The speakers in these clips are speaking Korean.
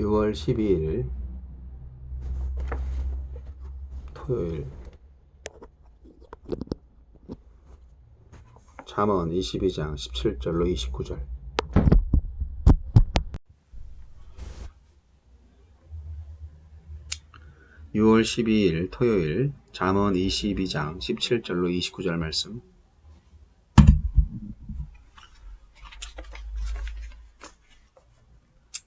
6월 12일 토요일. 잠언 22장 17절로 29절. (6월 12일) 토요일 잠언 22장 17절로 29절 말씀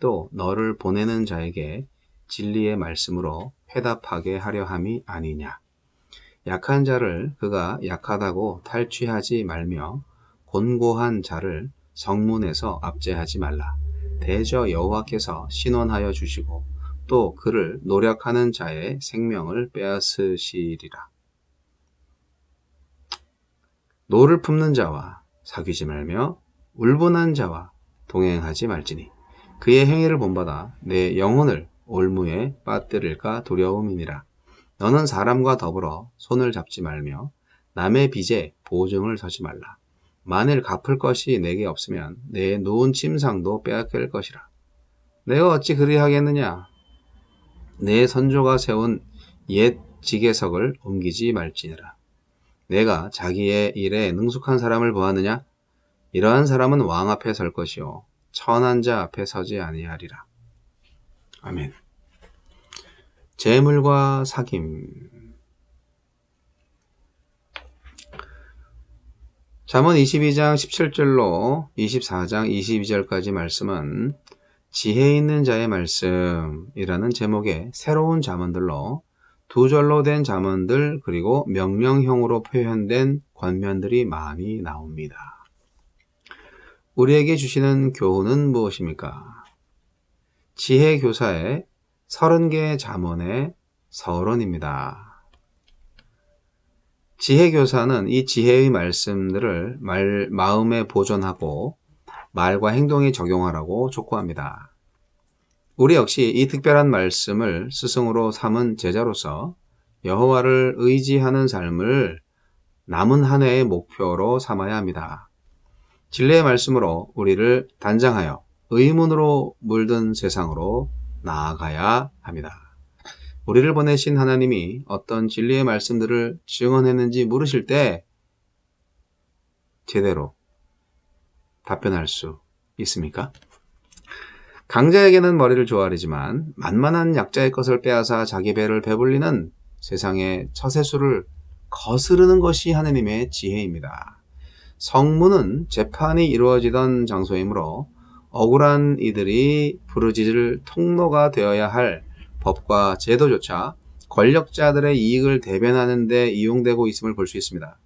또 너를 보내는 자에게 진리의 말씀으로 회답하게 하려 함이 아니냐. 약한 자를 그가 약하다고 탈취하지 말며 곤고한 자를 성문에서 압제하지 말라. 대저 여호와께서 신원하여 주시고 또 그를 노력하는 자의 생명을 빼앗으시리라. 노를 품는 자와 사귀지 말며 울분한 자와 동행하지 말지니 그의 행위를 본받아 내 영혼을 올무에 빠뜨릴까 두려움이니라. 너는 사람과 더불어 손을 잡지 말며 남의 빚에 보증을 서지 말라. 만일 갚을 것이 내게 없으면 내 놓은 침상도 빼앗길 것이라. 내가 어찌 그리하겠느냐? 내 선조가 세운 옛 지게석을 옮기지 말지니라. 내가 자기의 일에 능숙한 사람을 보았느냐? 이러한 사람은 왕 앞에 설 것이요 천한 자 앞에 서지 아니하리라. 아멘. 재물과 사귐. 잠언 22장 17절로 24장 22절까지 말씀은 지혜 있는 자의 말씀이라는 제목의 새로운 잠언들로 두 절로 된 잠언들 그리고 명령형으로 표현된 권면들이 많이 나옵니다. 우리에게 주시는 교훈은 무엇입니까? 지혜 교사의 30개의 잠언의 서론입니다. 지혜 교사는 이 지혜의 말씀들을 말, 마음에 보존하고 말과 행동에 적용하라고 촉구합니다. 우리 역시 이 특별한 말씀을 스승으로 삼은 제자로서 여호와를 의지하는 삶을 남은 한 해의 목표로 삼아야 합니다. 진리의 말씀으로 우리를 단장하여 의문으로 물든 세상으로 나아가야 합니다. 우리를 보내신 하나님이 어떤 진리의 말씀들을 증언했는지 물으실 때 제대로 답변할 수 있습니까? 강자에게는 머리를 조아리지만 만만한 약자의 것을 빼앗아 자기 배를 배불리는 세상의 처세수를 거스르는 것이 하느님의 지혜입니다. 성문은 재판이 이루어지던 장소이므로 억울한 이들이 부르짖을 통로가 되어야 할 법과 제도조차 권력자들의 이익을 대변하는 데 이용되고 있음을 볼 수 있습니다.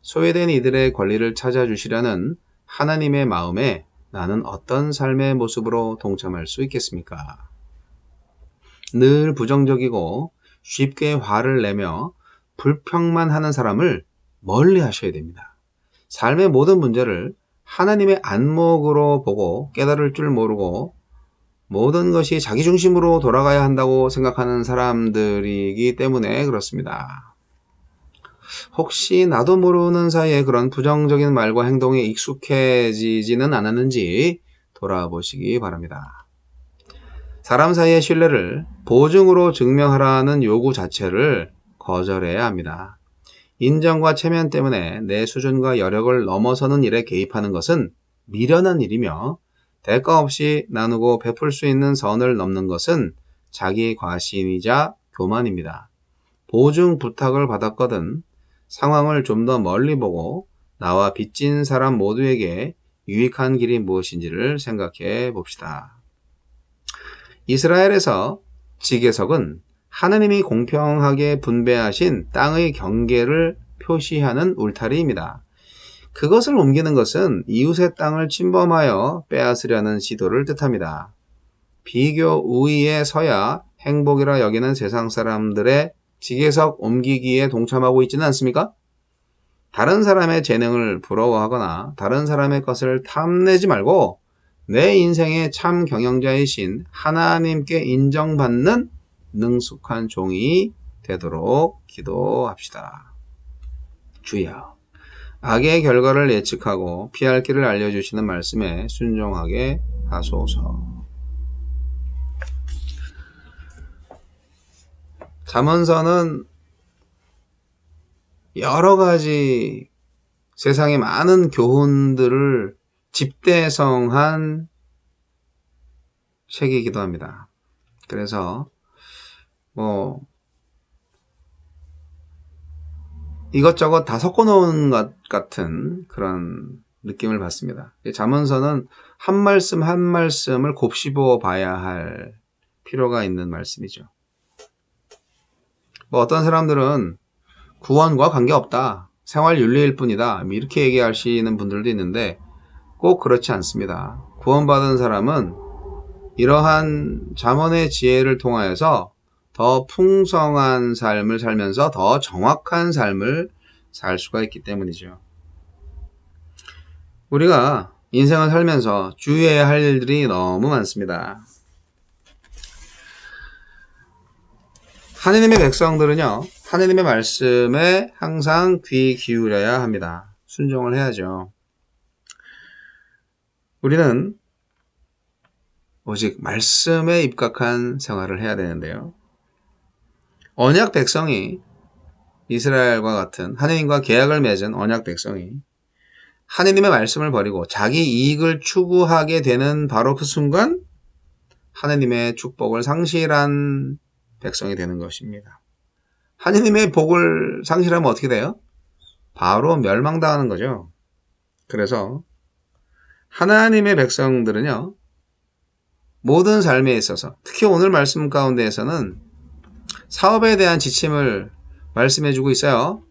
소외된 이들의 권리를 찾아주시려는 하나님의 마음에 나는 어떤 삶의 모습으로 동참할 수 있겠습니까? 늘 부정적이고 쉽게 화를 내며 불평만 하는 사람을 멀리 하셔야 됩니다. 삶의 모든 문제를 하나님의 안목으로 보고 깨달을 줄 모르고 모든 것이 자기 중심으로 돌아가야 한다고 생각하는 사람들이기 때문에 그렇습니다. 혹시 나도 모르는 사이에 그런 부정적인 말과 행동에 익숙해지지는 않았는지 돌아보시기 바랍니다. 사람 사이의 신뢰를 보증으로 증명하라는 요구 자체를 거절해야 합니다. 인정과 체면 때문에 내 수준과 여력을 넘어서는 일에 개입하는 것은 미련한 일이며 대가 없이 나누고 베풀 수 있는 선을 넘는 것은 자기 과신이자 교만입니다. 보증 부탁을 받았거든 상황을 좀 더 멀리 보고 나와 빚진 사람 모두에게 유익한 길이 무엇인지를 생각해 봅시다. 이스라엘에서 지게석은 하느님이 공평하게 분배하신 땅의 경계를 표시하는 울타리입니다. 그것을 옮기는 것은 이웃의 땅을 침범하여 빼앗으려는 시도를 뜻합니다. 비교 우위에 서야 행복이라 여기는 세상 사람들의 지게석 옮기기에 동참하고 있지는 않습니까? 다른 사람의 재능을 부러워하거나 다른 사람의 것을 탐내지 말고 내 인생의 참 경영자이신 하나님께 인정받는 능숙한 종이 되도록 기도합시다. 주여. 악의 결과를 예측하고 피할 길을 알려주시는 말씀에 순종하게 하소서. 잠언서는 여러 가지 세상의 많은 교훈들을 집대성한 책이기도 합니다. 그래서 뭐 이것저것 다 섞어 놓은 것 같은 그런 느낌을 받습니다. 잠언서는 한 말씀 한 말씀을 곱씹어 봐야 할 필요가 있는 말씀이죠. 뭐 어떤 사람들은 구원과 관계없다. 생활 윤리일 뿐이다. 뭐 이렇게 얘기하시는 분들도 있는데 꼭 그렇지 않습니다. 구원받은 사람은 이러한 잠언의 지혜를 통하여서 더 풍성한 삶을 살면서 더 정확한 삶을 살 수가 있기 때문이죠. 우리가 인생을 살면서 주의해야 할 일들이 너무 많습니다. 하느님의 백성들은요, 하느님의 말씀에 항상 귀 기울여야 합니다. 순종을 해야죠. 우리는 오직 말씀에 입각한 생활을 해야 되는데요. 언약 백성이 이스라엘과 같은 하느님과 계약을 맺은 언약 백성이 하느님의 말씀을 버리고 자기 이익을 추구하게 되는 바로 그 순간 하느님의 축복을 상실한 백성이 되는 것입니다. 하느님의 복을 상실하면 어떻게 돼요? 바로 멸망당하는 거죠. 그래서 하나님의 백성들은요, 모든 삶에 있어서, 특히 오늘 말씀 가운데에서는 사업에 대한 지침을 말씀해주고 있어요.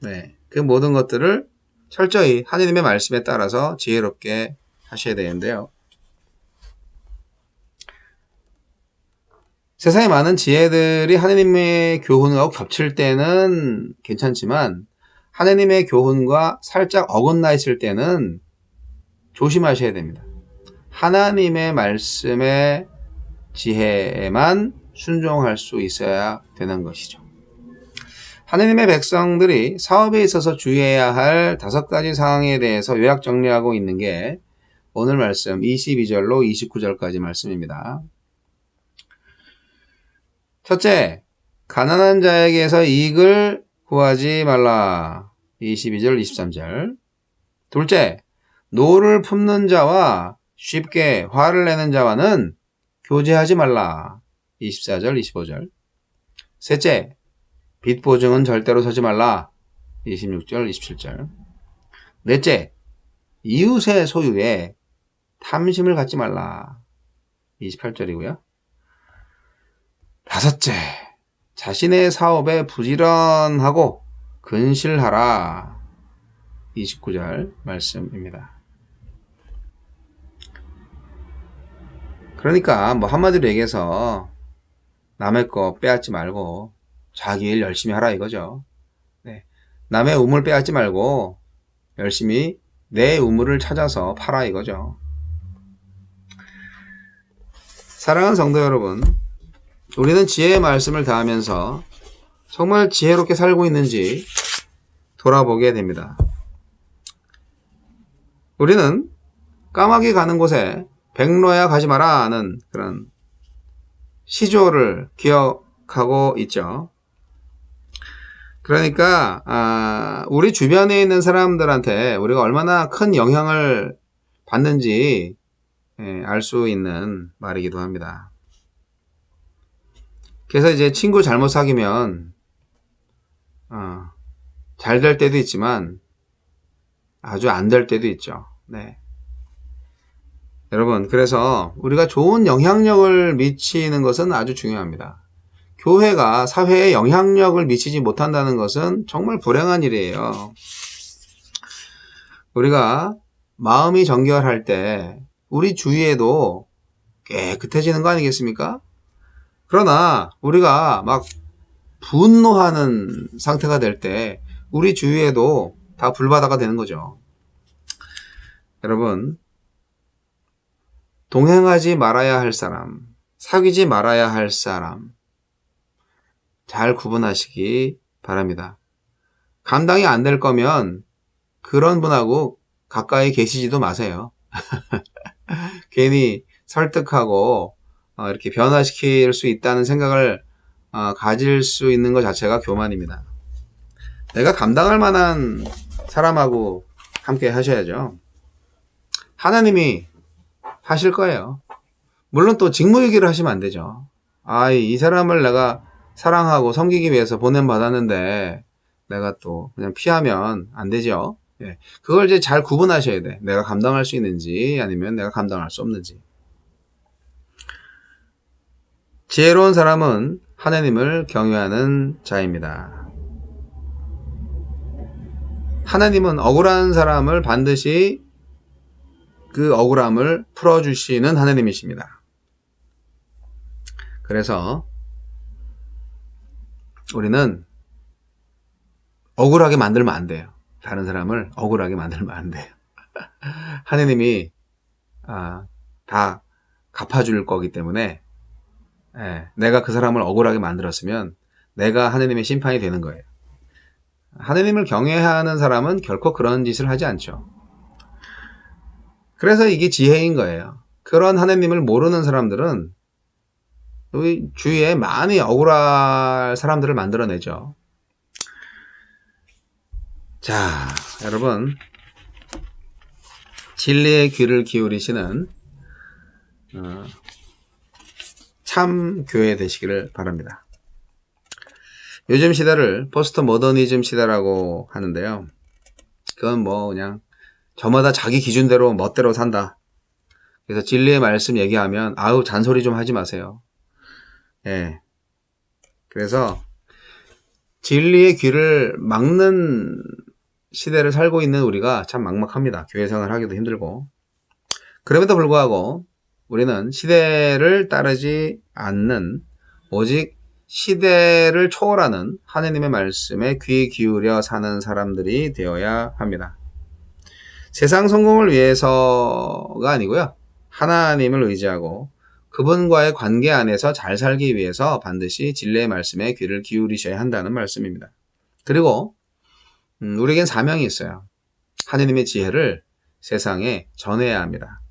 네. 그 모든 것들을 철저히 하느님의 말씀에 따라서 지혜롭게 하셔야 되는데요. 세상에 많은 지혜들이 하느님의 교훈하고 겹칠 때는 괜찮지만 하느님의 교훈과 살짝 어긋나 있을 때는 조심하셔야 됩니다. 하나님의 말씀의 지혜에만 순종할 수 있어야 되는 것이죠. 하느님의 백성들이 사업에 있어서 주의해야 할 다섯 가지 사항에 대해서 요약 정리하고 있는 게 오늘 말씀 22절로 29절까지 말씀입니다. 첫째, 가난한 자에게서 이익을 구하지 말라. 22절, 23절. 둘째, 노를 품는 자와 쉽게 화를 내는 자와는 교제하지 말라. 24절, 25절. 셋째, 빚 보증은 절대로 서지 말라. 26절, 27절. 넷째, 이웃의 소유에 탐심을 갖지 말라. 28절이고요. 다섯째, 자신의 사업에 부지런하고 근실하라. 29절 말씀입니다. 그러니까 뭐 한마디로 얘기해서 남의 거 빼앗지 말고 자기 일 열심히 하라 이거죠. 네. 남의 우물 빼앗지 말고 열심히 내 우물을 찾아서 팔아 이거죠. 사랑하는 성도 여러분, 우리는 지혜의 말씀을 다하면서 정말 지혜롭게 살고 있는지 돌아보게 됩니다. 우리는 까마귀 가는 곳에 백로야 가지 마라 하는 그런 시조를 기억하고 있죠. 그러니까 아, 우리 주변에 있는 사람들한테 우리가 얼마나 큰 영향을 받는지 예, 알수 있는 말이기도 합니다. 그래서 이제 친구 잘못 사귀면 어, 잘 될 때도 있지만 아주 안 될 때도 있죠. 네. 여러분, 그래서 우리가 좋은 영향력을 미치는 것은 아주 중요합니다. 교회가 사회에 영향력을 미치지 못한다는 것은 정말 불행한 일이에요. 우리가 마음이 정결할 때 우리 주위에도 깨끗해지는 거 아니겠습니까? 그러나 우리가 막 분노하는 상태가 될 때 우리 주위에도 다 불바다가 되는 거죠. 여러분, 동행하지 말아야 할 사람, 사귀지 말아야 할 사람, 잘 구분하시기 바랍니다. 감당이 안 될 거면 그런 분하고 가까이 계시지도 마세요. 괜히 설득하고 어, 이렇게 변화시킬 수 있다는 생각을 어, 가질 수 있는 것 자체가 교만입니다. 내가 감당할 만한 사람하고 함께 하셔야죠. 하나님이 하실 거예요. 물론 또 직무유기를 하시면 안 되죠. 아, 이 사람을 내가 사랑하고 섬기기 위해서 보냄받았는데 내가 또 그냥 피하면 안 되죠. 예. 그걸 이제 잘 구분하셔야 돼. 내가 감당할 수 있는지 아니면 내가 감당할 수 없는지. 지혜로운 사람은 하나님을 경외하는 자입니다. 하나님은 억울한 사람을 반드시 그 억울함을 풀어주시는 하나님이십니다. 그래서 우리는 억울하게 만들면 안 돼요. 다른 사람을 억울하게 만들면 안 돼요. 하나님이 아, 다 갚아줄 거기 때문에 예, 내가 그 사람을 억울하게 만들었으면 내가 하나님의 심판이 되는 거예요. 하나님을 경외하는 사람은 결코 그런 짓을 하지 않죠. 그래서 이게 지혜인 거예요. 그런 하나님을 모르는 사람들은 주위에 많이 억울할 사람들을 만들어내죠. 자, 여러분. 진리의 귀를 기울이시는 어, 참 교회 되시기를 바랍니다. 요즘 시대를 포스트 모더니즘 시대라고 하는데요. 그건 뭐 그냥 저마다 자기 기준대로 멋대로 산다. 그래서 진리의 말씀 얘기하면 아우 잔소리 좀 하지 마세요. 예. 그래서 진리의 귀를 막는 시대를 살고 있는 우리가 참 막막합니다. 교회 생활 하기도 힘들고. 그럼에도 불구하고 우리는 시대를 따르지 않는 오직 시대를 초월하는 하느님의 말씀에 귀 기울여 사는 사람들이 되어야 합니다. 세상 성공을 위해서가 아니고요. 하나님을 의지하고 그분과의 관계 안에서 잘 살기 위해서 반드시 진리의 말씀에 귀를 기울이셔야 한다는 말씀입니다. 그리고 음, 우리에겐 사명이 있어요. 하느님의 지혜를 세상에 전해야 합니다.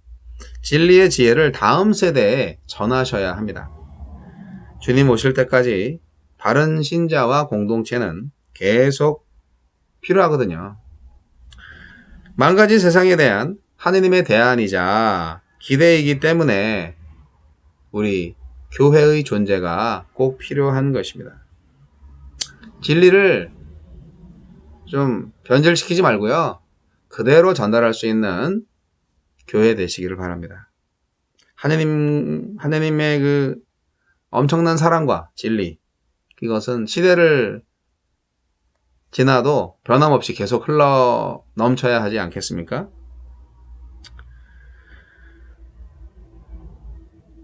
진리의 지혜를 다음 세대에 전하셔야 합니다. 주님 오실 때까지 바른 신자와 공동체는 계속 필요하거든요. 망가진 세상에 대한 하느님의 대안이자 기대이기 때문에 우리 교회의 존재가 꼭 필요한 것입니다. 진리를 좀 변절시키지 말고요. 그대로 전달할 수 있는 교회 되시기를 바랍니다. 하느님, 하느님의 그 엄청난 사랑과 진리, 이것은 시대를 지나도 변함없이 계속 흘러 넘쳐야 하지 않겠습니까?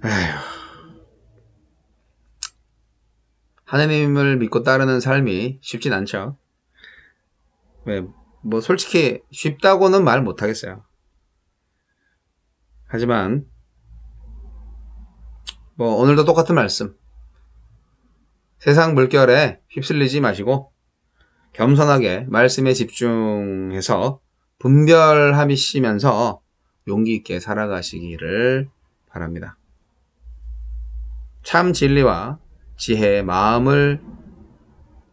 에휴. 하느님을 믿고 따르는 삶이 쉽진 않죠. 왜, 뭐, 솔직히 쉽다고는 말 못하겠어요. 하지만, 뭐, 오늘도 똑같은 말씀. 세상 물결에 휩쓸리지 마시고, 겸손하게 말씀에 집중해서 분별하시면서 용기 있게 살아가시기를 바랍니다. 참 진리와 지혜의 마음을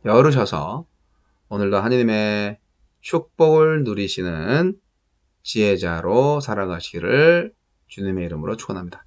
열으셔서 오늘도 하느님의 축복을 누리시는 지혜자로 살아가시기를 주님의 이름으로 축원합니다.